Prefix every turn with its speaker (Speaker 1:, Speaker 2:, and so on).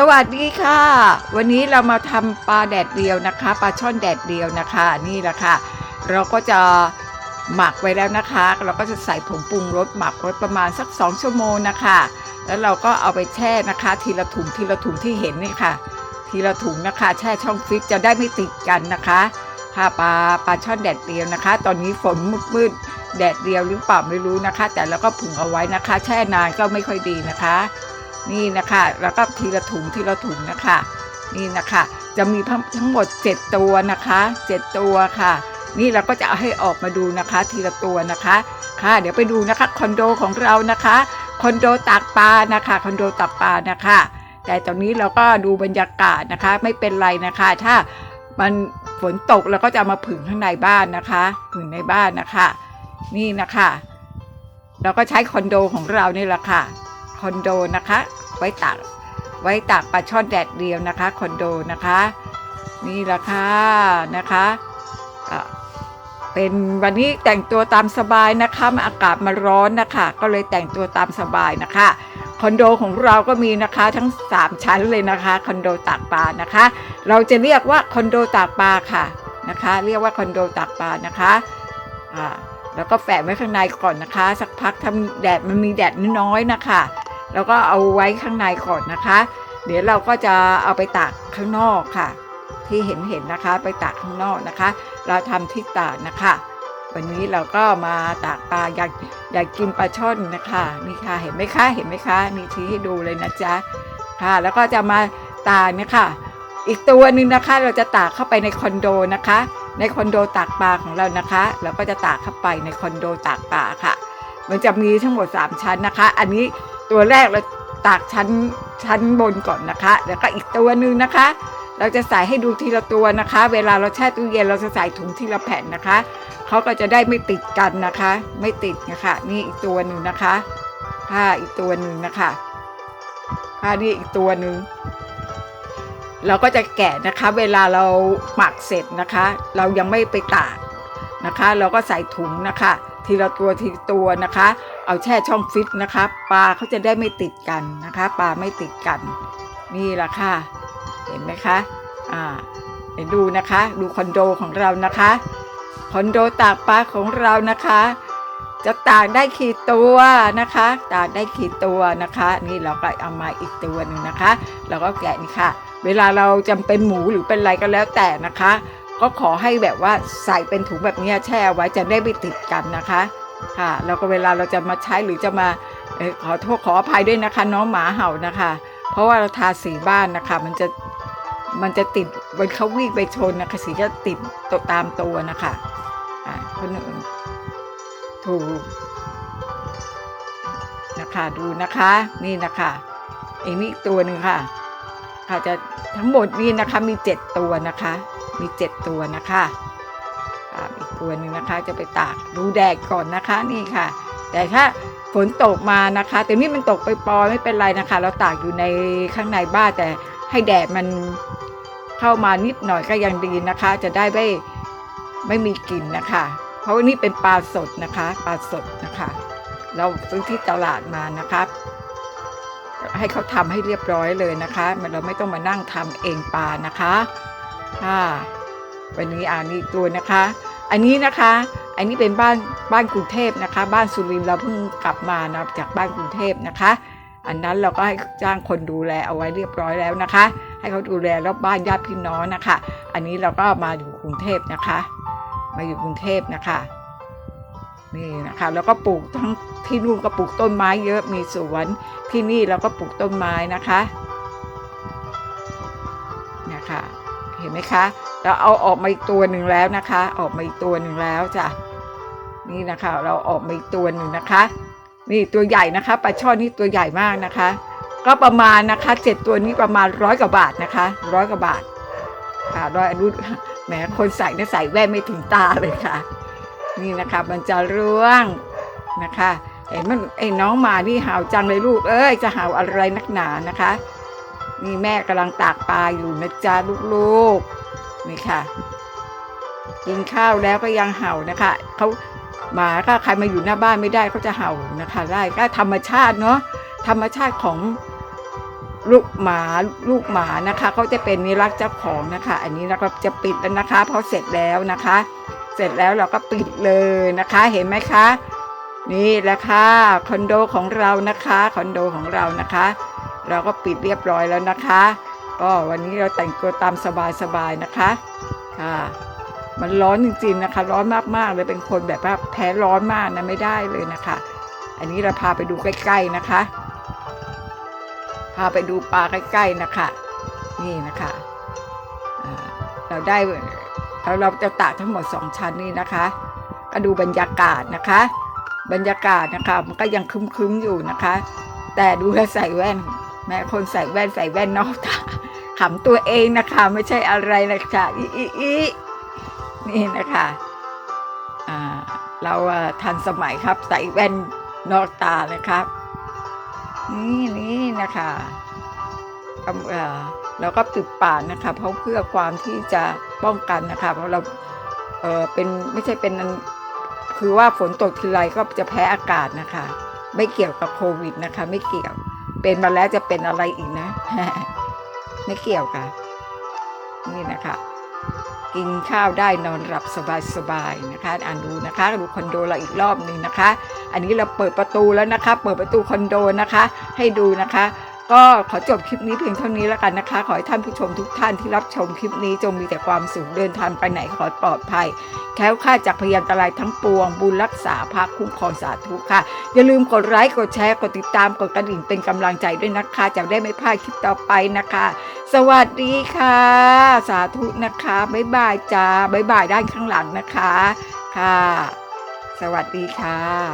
Speaker 1: สวัสดีค่ะ วันนี้เรามาทำปลาแดดเดียวนะคะปลาช่อนแดดเดียวนะคะนี่แหละค่ะ เราก็จะหมักไว้แล้วนะคะ เราก็จะใส่ผงปรุงรสหมักไว้ประมาณสัก 2 ชั่วโมงนะคะ แล้วเราก็เอาไปแช่นะคะ ทีละถุงทีละถุงที่เห็นนี่ค่ะ ทีละถุงนะคะ แช่ช่องฟรีซจะได้ไม่ติดกันนะคะค่ะปลาปลาช่อนแดดเดียวนะคะ ตอนนี้ฝนมืดๆแดดเดียวหรือเปล่าไม่รู้นะคะ แต่เราก็ผึ่งเอาไว้นะคะ แช่นานก็ไม่ค่อยดีนะคะ นี่นะคะ แล้วก็ทีละถุงทีละถุงนะคะ นี่นะคะ จะมีทั้งหมด 7 ตัวนะคะ 7 ตัวค่ะ นี่เราก็จะเอาให้ออกมาดูนะคะ ทีละตัวนะคะ ค่ะ เดี๋ยวไปดูนะคะคอนโดของเรานะคะคอนโดตากปลานะคะคอนโดตากปลานะคะ แต่ตอนนี้เราก็ดูบรรยากาศนะคะ ไม่เป็นไรนะคะ ถ้ามันฝนตกเราก็จะมาผึ่งข้างในบ้านนะคะผึ่งในบ้านนะคะ นี่นะคะ เราก็ใช้คอนโดของเรานี่แหละค่ะ อนโดนะคะ ไว้ตากไว้ตากปลาช่อนแดดเดียวนะคะคอนโดนะคะ นี่ละค่ะนะคะะเป็นวันนี้แต่งตัวตามสบายนะคะมันอากาศมาร้อนนะคะ ก็เลยแต่งตัวตามสบายนะคะคอนโดของเราก็มีนะคะทั้ง 3 ชั้นเลยนะคะคอนโดตากปลานะคะ เราจะเรียกว่าคอนโดตากปลาค่ะนะคะ เรียกว่าคอนโดตากปลานะคะอ่าแล้วก็แฝงไว้ข้างในก่อนนะคะ สักพักทำแดดมันมีแดดน้อยๆนะคะ แล้วก็เอาไว้ข้างในก่อนนะคะ เดี๋ยวเราก็จะเอาไปตากข้างนอกค่ะ ที่เห็นเห็นนะคะ ไปตากข้างนอกนะคะ เราทำที่ตากนะคะ วันนี้เราก็มาตากปลาอยากอยากกินปลาช่อนนะคะนี่ค่ะเห็นไหมคะเห็นไหมคะนี่ชี้ให้ดูเลยนะจ๊ะค่ะ แล้วก็จะมาตากเนี่ยค่ะ อีกตัวหนึ่งนะคะ เราจะตากเข้าไปในคอนโดนะคะ ในคอนโดตากปลาของเรานะคะ เราก็จะตากเข้าไปในคอนโดตากปลาค่ะ มันจะมีทั้งหมด 3 ชั้นนะคะ อันนี้ ตัวแรกเราตากชั้นชั้นบนก่อนนะคะ แล้วก็อีกตัวหนึ่งนะคะ เราจะใส่ให้ดูทีละตัวนะคะ เวลาเราแช่ตู้เย็นเราจะใส่ถุงทีละแผ่นนะคะเขาก็จะได้ไม่ติดกันนะคะ ไม่ติดนะคะ นี่อีกตัวหนึ่งนะคะค่ะอีกตัวหนึ่งนะคะค่ะนี่อีกตัวหนึ่งเราก็จะแกะนะคะ เวลาเราหมักเสร็จนะคะ เรายังไม่ไปตากนะคะ เราก็ใส่ถุงนะคะ ทีละตัวทีละตัวนะคะ เอาแช่ช่องฟิตนะคะปลาเขาจะได้ไม่ติดกันนะคะปลาไม่ติดกัน นี่แหละค่ะ เห็นไหมคะอ่าเดี๋ยวดูนะคะ ดูคอนโดของเรานะคะคอนโดตากปลาของเรานะคะ จะตากได้กี่ตัวนะคะตากได้กี่ตัวนะคะ นี่เราก็เอามาอีกตัวหนึ่งนะคะ เราก็แกะนี่ค่ะ เวลาเราจำเป็นหมูหรือเป็นอะไรก็แล้วแต่นะคะ ก็ขอให้แบบว่าใส่เป็นถุงแบบนี้แช่ไว้จะได้ไม่ติดกันนะคะ ค่ะ แล้วก็เวลาเราจะมาใช้หรือจะมาออขอโทษขออภัยด้วยนะคะ น้องหมาเห่านะคะ เพราะว่าเราทาสีบ้านนะคะ มันจะมันจะติดวันเขาวิ่งไปชนนะคะสีจะติดตตามตัวนะคะอ่าคนอื่นถูกนะคะดูนะคะนี่นะคะอีกนี่อีกตัวหนึ่งค่ะค่ะจะทั้งหมดนี่นะคะมีเจ็ดตัวนะคะ มีเจ็ดตัวนะคะ ตัวหนึ่งนะคะจะไปตากดูแดดก่อนนะคะนี่ค่ะ แต่ถ้าฝนตกมานะคะแต่นี่มันตกไปปอไม่เป็นไรนะคะ เราตากอยู่ในข้างในบ้านแต่ให้แดดมันเข้ามานิดหน่อยก็ยังดีนะคะ จะได้ไม่ไม่มีกลิ่นนะคะ เพราะว่านี่เป็นปลาสดนะคะปลาสดนะคะ เราซื้อที่ตลาดมานะคะให้เขาทำให้เรียบร้อยเลยนะคะเราไม่ต้องมานั่งทำเองปลานะคะค่ะวันนี้อ่านี่ตัวนะคะ อันนี้นะคะ อันนี้เป็นบ้านบ้านกรุงเทพนะคะ บ้านสุรินทร์เราเพิ่งกลับมานะจากบ้านกรุงเทพนะคะ อันนั้นเราก็ให้จ้างคนดูแลเอาไว้เรียบร้อยแล้วนะคะ ให้เขาดูแลแล้วบ้านญาติพี่น้องนะคะ อันนี้เราก็มาอยู่กรุงเทพนะคะ มาอยู่กรุงเทพนะคะนี่นะคะแล้วก็ปลูกทั้งที่นู่นก็ปลูกต้นไม้เยอะมีสวนที่นี่เราก็ปลูกต้นไม้นะคะ ไหมคะเราเอาออกมาอีกตัวหนึ่งแล้วนะคะ ออกมาอีกตัวหนึ่งแล้วจ้ะนี่นะคะ เราออกมาอีกตัวหนึ่งนะคะ นี่ตัวใหญ่นะคะปลาช่อนนี่ตัวใหญ่มากนะคะ ก็ประมาณนะคะเจ็ดตัวนี้ประมาณร้อยกว่าบาทนะคะร้อยกว่าบาทค่ะร้อยอนุแหมคนใส่เนี่ยใส่แว่นไม่ถึงตาเลยค่ะ นี่นะคะมันจะร่วงนะคะเห็นมันไอ้น้องมานี่ห่าจังเลยลูกเอ้ยจะห่าอะไรนักหนานะคะ นี่แม่กำลังตากปลาอยู่นะจ๊ะลูกๆนี่ค่ะ กินข้าวแล้วก็ยังเห่านะคะเขาหมาก็ใครมาอยู่หน้าบ้านไม่ได้เขาจะเห่านะคะได้ก็ธรรมชาติเนาะธรรมชาติของลูกหมาลูกหมานะคะก็จะเป็นนิรักเจ้าของนะคะ อันนี้เราก็จะปิดแล้วนะคะพราะเสร็จแล้วนะคะ เสร็จแล้วเราก็ปิดเลยนะคะเห็นไหมคะ นี่แหละค่ะคอนโดของเรานะคะคอนโดของเรานะคะ เราก็ปิดเรียบร้อยแล้วนะคะ ก็วันนี้เราแต่งตัวตามสบายๆนะคะค่ะมันร้อนจริงๆนะคะ ร้อนมากๆเลยเป็นคนแบบว่าแพ้ร้อนมากนะไม่ได้เลยนะคะ อันนี้เราพาไปดูใกล้ ๆนะคะ พาไปดูปลาใกล้ๆนะคะ นี่นะคะเราได้เราเราจะตากทั้งหมดสองชั้นนี่นะคะ ก็ดูบรรยากาศนะคะ บรรยากาศนะคะมันก็ยังคึ้มๆอยู่นะคะ แต่ดูแลใส่แว่น แม้คนใส่แว่นใส่แว่นนอกตาขำตัวเองนะคะ ไม่ใช่อะไรเลยค่ะอีอีอีนี่นะคะอ่าเราทันสมัยครับใส่แว่นนอกตานะครับ นี่นี่นะคะเราก็ปิดปากนะคะ เพราะเพื่อความที่จะป้องกันนะคะ เพราะเราเออเป็นไม่ใช่เป็นคือว่าฝนตกทีไรก็จะแพ้อากาศนะคะ ไม่เกี่ยวกับโควิดนะคะ ไม่เกี่ยว เป็นมาแล้วจะเป็นอะไรอีกนะ ไม่เกี่ยวกันนี่นะคะ กินข้าวได้นอนหลับสบายๆนะคะอ่านดูนะคะดูคอนโดเราอีกรอบหนึ่งนะคะ อันนี้เราเปิดประตูแล้วนะคะ เปิดประตูคอนโดนะคะ ให้ดูนะคะ ก็ขอจบคลิปนี้เพียงเท่านี้แล้วกันนะคะ ขอให้ท่านผู้ชมทุกท่านที่รับชมคลิปนี้จงมีแต่ความสุขเดินทางไปไหนขอปลอดภัย แค้วคลาจากพยันตรายทั้งปวง บุญรักษาภาคคุ้มครองสาธุค่ะ อย่าลืมกดไลค์กดแชร์กดติดตามกดกระดิ่งเป็นกำลังใจด้วยนะคะ จะได้ไม่พลาดคลิปต่อไปนะคะ สวัสดีค่ะ สาธุนะคะบ๊ายบายจ้าบ๊ายบายด้านข้างหลังนะคะค่ะ สวัสดีค่ะ